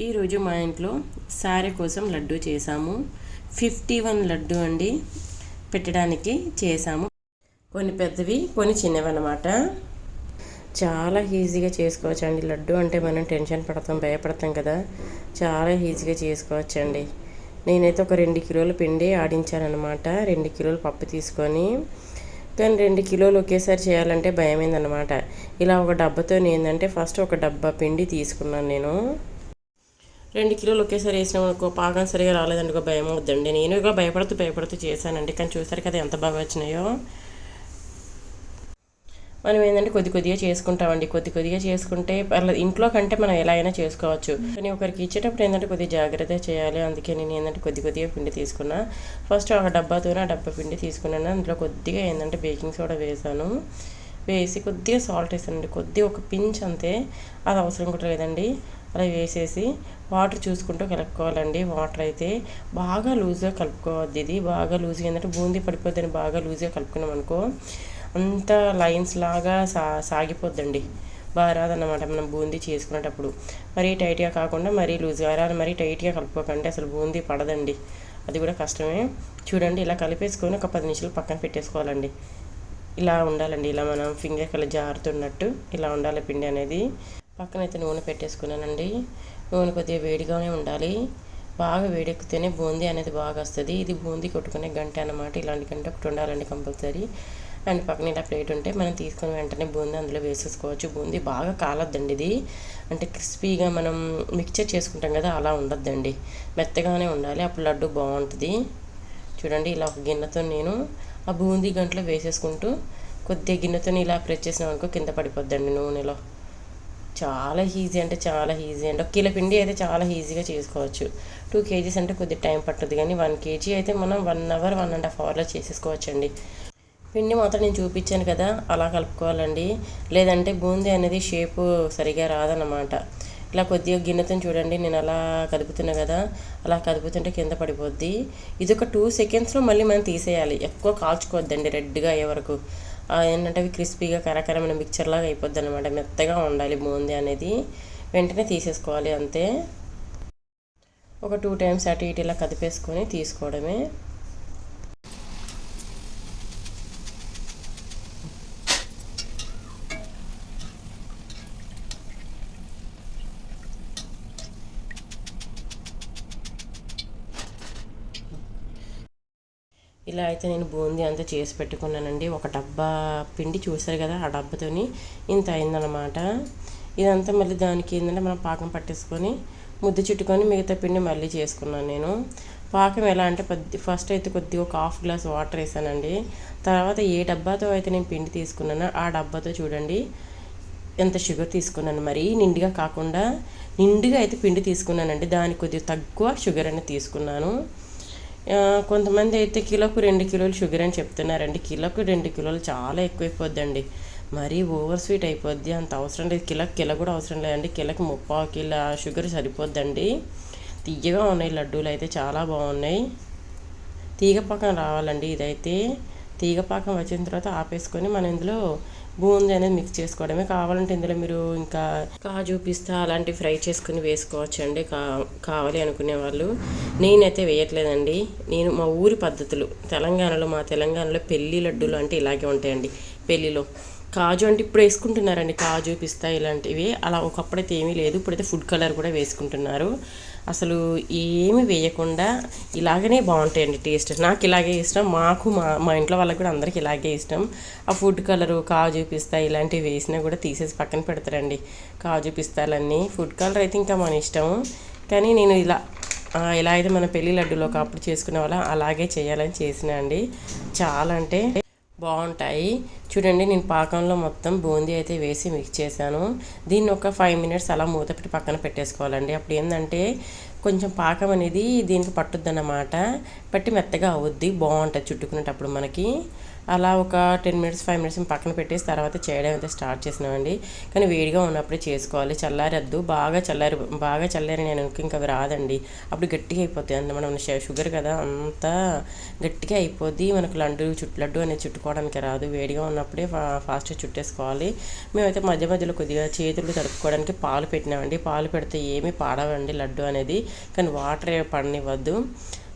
ఈరోజు మా ఇంట్లో సారె కోసం లడ్డు చేసాము. ఫిఫ్టీ వన్ లడ్డు అండి పెట్టడానికి చేసాము. కొన్ని పెద్దవి కొన్ని చిన్నవి అనమాట చాలా ఈజీగా చేసుకోవచ్చు అండి లడ్డు అంటే మనం టెన్షన్ పడతాం భయపడతాం కదా. చాలా ఈజీగా చేసుకోవచ్చు అండి నేనైతే ఒక రెండు కిలోల పిండి ఆడించానమాట రెండు కిలోల పప్పు తీసుకొని కానీ రెండు కిలోలు ఒకేసారి చేయాలంటే భయమైందనమాట ఇలా ఒక డబ్బాతో ఏంటంటే ఫస్ట్ ఒక డబ్బా పిండి తీసుకున్నాను నేను. రెండు కిలోలు ఒకేసారి వేసినాం అనుకో పాకం సరిగా రాలేదనుకో భయం అవుద్దండి. నేను ఇక భయపడుతూ భయపడుతూ చేశానండి. కానీ చూసారు కదా ఎంత బాగా వచ్చినాయో. మనం ఏంటంటే కొద్ది కొద్దిగా చేసుకుంటామండి. కొద్ది కొద్దిగా చేసుకుంటే పర్లేదు. ఇంట్లో కంటే మనం ఎలా అయినా చేసుకోవచ్చు. కానీ ఒకరికి ఇచ్చేటప్పుడు ఏంటంటే కొద్దిగా జాగ్రత్త చేయాలి. అందుకే నేను ఏంటంటే కొద్ది కొద్దిగా పిండి తీసుకున్నా. ఫస్ట్ ఒక డబ్బాతో ఆ డబ్బా పిండి తీసుకున్నాను. అందులో కొద్దిగా ఏంటంటే బేకింగ్ సోడా వేసాను వేసి కొద్దిగా సాల్ట్ వేసానండి కొద్దిగా ఒక పించ్ అంతే. అది అవసరం కూడా లేదండి. అలా వేసేసి వాటర్ చూసుకుంటూ కలుపుకోవాలండి. వాటర్ అయితే బాగా లూజ్గా కలుపుకోవద్దు ఇది. బాగా లూజ్గా ఏంటంటే బూందీ పడిపోద్దని బాగా లూజ్గా కలుపుకున్నాం అనుకో అంత లైన్స్ లాగా సా సాగిపోద్దండి. బాగా రాదన్నమాట మనం బూందీ చేసుకునేటప్పుడు. మరీ టైట్గా కాకుండా మరీ లూజ్గా రాదు మరీ టైట్గా కలుపుకోకండి. అసలు బూందీ పడదండి. అది కూడా కష్టమే. చూడండి ఇలా కలిపేసుకొని ఒక పది నిమిషాలు పక్కన పెట్టేసుకోవాలండి. ఇలా ఉండాలండి. ఇలా మనం ఫింగర్ కల జారుతున్నట్టు ఇలా ఉండాలి పిండి అనేది. పక్కన అయితే నూనె పెట్టేసుకున్నానండి. నూనె కొద్దిగా వేడిగానే ఉండాలి. బాగా వేడెక్కితేనే బూందీ అనేది బాగా వస్తుంది. ఇది బూందీ కొట్టుకునే గంట అనమాట ఇలాంటి గంట ఒకటి ఉండాలండి కంపల్సరీ. అండ్ పక్కన ఇలా ప్లేట్ ఉంటే మనం తీసుకుని వెంటనే బూందీ అందులో వేసేసుకోవచ్చు. బూందీ బాగా కాలద్దండి ఇది. అంటే క్రిస్పీగా మనం మిక్చర్ చేసుకుంటాం కదా అలా ఉండద్దండి. మెత్తగానే ఉండాలి. అప్పుడు లడ్డు బాగుంటుంది. చూడండి ఇలా ఒక గిన్నెతో నేను ఆ బూందీ గంటలో వేసేసుకుంటూ కొద్దిగా గిన్నెతో ఇలా ప్రెస్ చేసిన అనుకో కింద పడిపోద్దండి నూనెలో. చాలా ఈజీ అంటే చాలా ఈజీ అండి. ఒక కిలో పిండి అయితే చాలా ఈజీగా చేసుకోవచ్చు. టూ కేజీస్ అంటే కొద్దిగా టైం పట్టదు కానీ వన్ కేజీ అయితే మనం one hour one and half అవర్లో చేసేసుకోవచ్చండి. పిండి మాత్రం నేను చూపించాను కదా అలా కలుపుకోవాలండి. లేదంటే బూందీ అనేది షేపు సరిగా రాదన్నమాట. ఇలా కొద్దిగా గిన్నెతో చూడండి నేను అలా కదుపుతున్నా కదా అలా కదుపుతుంటే కింద పడిపోద్ది. ఇది ఒక టూ సెకండ్స్లో మళ్ళీ మనం తీసేయాలి. ఎక్కువ కాల్చుకోవద్దండి రెడ్గా అయ్యే వరకు. ఏంటంటే అవి క్రిస్పీగా కరకరమైన మిక్చర్ లాగా అయిపోద్ది అనమాట మెత్తగా ఉండాలి బూందీ అనేది. వెంటనే తీసేసుకోవాలి అంతే. ఒక టూ టైమ్స్ అటు ఇటు ఇలా కదిపేసుకొని తీసుకోవడమే. ఇలా అయితే నేను బూందీ అంతా చేసి పెట్టుకున్నానండి. ఒక డబ్బా పిండి చూసారు కదా ఆ డబ్బాతోని. ఇంత అయిందనమాట ఇదంతా మళ్ళీ దానికి ఏంటంటే మనం పాకం పట్టేసుకొని ముద్దు చుట్టుకొని మిగతా పిండి మళ్ళీ చేసుకున్నాను నేను. పాకం ఎలా అంటే కొద్ది ఫస్ట్ అయితే కొద్దిగా ఒక హాఫ్ గ్లాస్ వాటర్ వేసానండి. తర్వాత ఏ డబ్బాతో అయితే నేను పిండి తీసుకున్నానో ఆ డబ్బాతో చూడండి. ఎంత షుగర్ తీసుకున్నాను. మరి నిండుగా కాకుండా నిండుగా అయితే పిండి తీసుకున్నానండి. దానికి కొద్దిగా తక్కువ షుగర్ అనేది తీసుకున్నాను. కొంతమంది అయితే కిలోకు రెండు కిలోలు షుగర్ అని చెప్తున్నారండి. కిలోకు రెండు కిలోలు చాలా ఎక్కువైపోద్దండి. మరీ ఓవర్ స్వీట్ అయిపోద్ది. అంత అవసరం లేదు. కిలోకి కిలో కూడా అవసరం లేదండి. కిలోకి ముప్పావు కిలో షుగర్ సరిపోద్దండి. తీయగా ఉన్నాయి. లడ్డూలు అయితే చాలా బాగున్నాయి. తీగ పాకం రావాలండి ఇదైతే. తీగ పాకం వచ్చిన తర్వాత ఆపేసుకొని మనం ఇందులో బూందీ అనేది మిక్స్ చేసుకోవడమే. కావాలంటే ఇందులో మీరు ఇంకా కాజు పిస్తా అలాంటివి ఫ్రై చేసుకుని వేసుకోవచ్చు అండి కా కావాలి అనుకునే వాళ్ళు. నేనైతే వేయట్లేదండి. నేను మా ఊరి పద్ధతులు. తెలంగాణలో మా తెలంగాణలో పెళ్ళి లడ్డూలు అంటే ఇలాగే ఉంటాయండి. పెళ్ళిలో కాజు అంటే ఇప్పుడు వేసుకుంటున్నారండి. కాజు పిస్తా ఇలాంటివి. అలా ఒకప్పుడైతే ఏమీ లేదు. ఇప్పుడైతే ఫుడ్ కలర్ కూడా వేసుకుంటున్నారు. అసలు ఏమి వేయకుండా ఇలాగనే బాగుంటాయండి టేస్ట్. నాకు ఇలాగే ఇష్టం. మాకు మా మా ఇంట్లో వాళ్ళకి కూడా అందరికి ఇలాగే ఇష్టం. ఆ ఫుడ్ కలరు కాజు పిస్తా ఇలాంటివి వేసినా కూడా తీసేసి పక్కన పెడతారండి. కాజు పిస్తాలన్నీ. ఫుడ్ కలర్ అయితే ఇంకా మన ఇష్టం. కానీ నేను ఇలా ఎలా అయితే మన పెళ్ళి లడ్డూలో ఒకప్పుడు చేసుకునే వాళ్ళ. అలాగే చేయాలని చేసిన అండి. చాలా అంటే బాగుంటాయి. చూడండి నేను పాకంలో మొత్తం బూందీ అయితే వేసి మిక్స్ చేశాను. దీన్ని ఒక ఫైవ్ మినిట్స్ అలా మూత పెట్టి పక్కన పెట్టేసుకోవాలండి. అప్పుడు ఏంటంటే కొంచెం పాకం అనేది దీనికి పట్టుద్దన్నమాట పట్టి మెత్తగా అవుద్ది బాగుంటుంది చుట్టుకునేటప్పుడు మనకి. అలా ఒక టెన్ మినిట్స్ ఫైవ్ మినిట్స్ పక్కన పెట్టేసి తర్వాత చేయడం అయితే స్టార్ట్ చేసినామండి. కానీ వేడిగా ఉన్నప్పుడే చేసుకోవాలి. చల్లారద్దు. బాగా చల్లారి బాగా చల్లారి నేను ఇంకా అవి రాదండి. అప్పుడు గట్టిగా అయిపోతాయి. అంత మనం షుగర్ కదా అంతా గట్టిగా అయిపోద్ది. మనకు లడ్డు చుట్టు లడ్డు అనేది చుట్టుకోవడానికి రాదు. వేడిగా ఉన్నప్పుడే ఫాస్ట్గా చుట్టేసుకోవాలి. మేమైతే మధ్య మధ్యలో కొద్దిగా చేతులు తడుపుకోవడానికి పాలు పెట్టినామండి. పాలు పెడితే ఏమీ పాడవండి లడ్డు అనేది. కానీ వాటర్ పడనివ్వద్దు.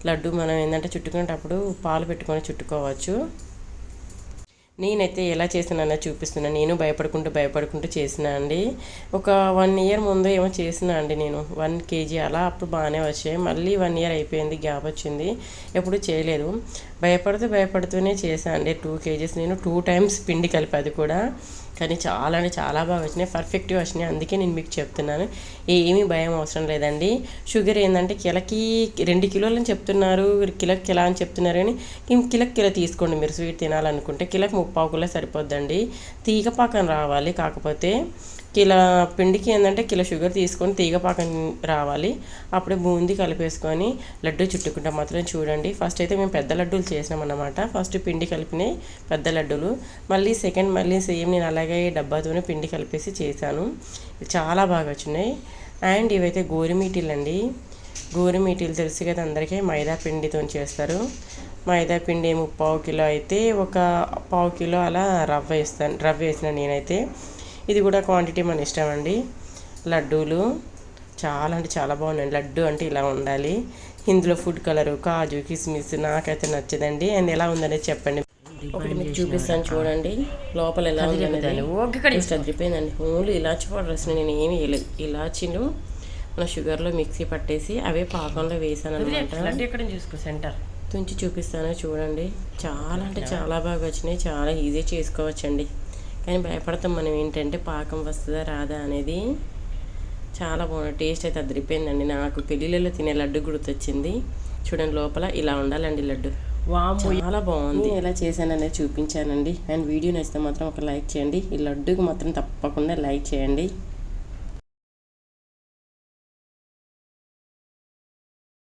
లడ్డు మనం ఏంటంటే చుట్టుకునేటప్పుడు పాలు పెట్టుకొని చుట్టుకోవచ్చు. నేనైతే ఎలా చేసినానో చూపిస్తున్నా. నేను భయపడుకుంటూ భయపడుకుంటూ చేసిన అండి. ఒక వన్ ఇయర్ ముందు ఏమో చేసిన అండి నేను. వన్ కేజీ అలా అప్పుడు బాగానే వచ్చాయి. మళ్ళీ వన్ ఇయర్ అయిపోయింది గ్యాప్ వచ్చింది. ఎప్పుడు చేయలేదు. భయపడుతూ భయపడుతూనే చేశాను అండి. Two KGs. నేను టూ టైమ్స్ పిండి కలిపి అది కూడా. కానీ చాలా అంటే చాలా బాగా వచ్చినాయి. పర్ఫెక్ట్గా వచ్చినాయి. అందుకే నేను మీకు చెప్తున్నాను. ఏమీ భయం అవసరం లేదండి. షుగర్ ఏంటంటే కిలకి రెండు కిలోలు అని చెప్తున్నారు. కిలోకి కిలా అని చెప్తున్నారు కానీ కిలక్ కిలో తీసుకోండి. మీరు స్వీట్ తినాలనుకుంటే కిలక్ ముప్పావు కిలో సరిపోద్దండి. తీగ పాకం రావాలి కాకపోతే కిలో పిండికి ఏంటంటే కిలో షుగర్ తీసుకొని తీగ పాకం రావాలి. అప్పుడే బూంది కలిపేసుకొని లడ్డు చుట్టుకుంటాం మాత్రం చూడండి. ఫస్ట్ అయితే మేము పెద్ద లడ్డూలు చేసినామన్నమాట ఫస్ట్ పిండి కలిపినాయి పెద్ద లడ్డూలు. మళ్ళీ సెకండ్ మళ్ళీ సేమ్ నేను అలాగే డబ్బాతోనే పిండి కలిపేసి చేశాను. చాలా బాగా వచ్చినాయి. అండ్ ఇవైతే గోరుమీటీలు అండి గోరుమీటీలు తెలుసు కదా అందరికీ మైదా పిండితో చేస్తారు. మైదా పిండి ముప్పావు కిలో అయితే ఒక పావు కిలో అలా రవ్వ వేస్తాను రవ్వ వేసిన నేనైతే. ఇది కూడా క్వాంటిటీ మన ఇష్టం అండి. లడ్డూలు చాలా అంటే చాలా బాగున్నాయి లడ్డు అంటే ఇలా ఉండాలి. ఇందులో ఫుడ్ కలరు కాజు కిస్మిస్ నాకైతే నచ్చదండి. అండ్ ఎలా ఉందనేది చెప్పండి. ఒకటి మీకు చూపిస్తాను చూడండి. లోపల ఎలా ఉందనేది టేస్ట్ అదిరిపోయిందండి. ఓన్లీ ఇలాచి పౌడర్ అసలు నేను ఏమి వేయలేదు. ఇలాచీలు మన షుగర్లో మిక్సీ పట్టేసి అవే పాకంలో వేసాను అనమాట ఎక్కడ చూసుకో సెంటర్. తుంచి చూపిస్తాను చూడండి. చాలా అంటే చాలా బాగా వచ్చినాయి. చాలా ఈజీ చేసుకోవచ్చండి. కానీ భయపడతాం మనం ఏంటంటే పాకం వస్తుందా రాదా అనేది చాలా బాగుంది. టేస్ట్ అయితే అదిరిపోయిందండి. నాకు పెళ్ళిళ్ళలో తినే లడ్డు గుర్తొచ్చింది. చూడండి లోపల ఇలా ఉండాలండి లడ్డు. వాము చాలా బాగుంది. ఎలా చేశాను అనేది చూపించానండి. అండ్ వీడియో నచ్చితే మాత్రం ఒక లైక్ చేయండి. ఈ లడ్డుకి మాత్రం తప్పకుండా లైక్ చేయండి.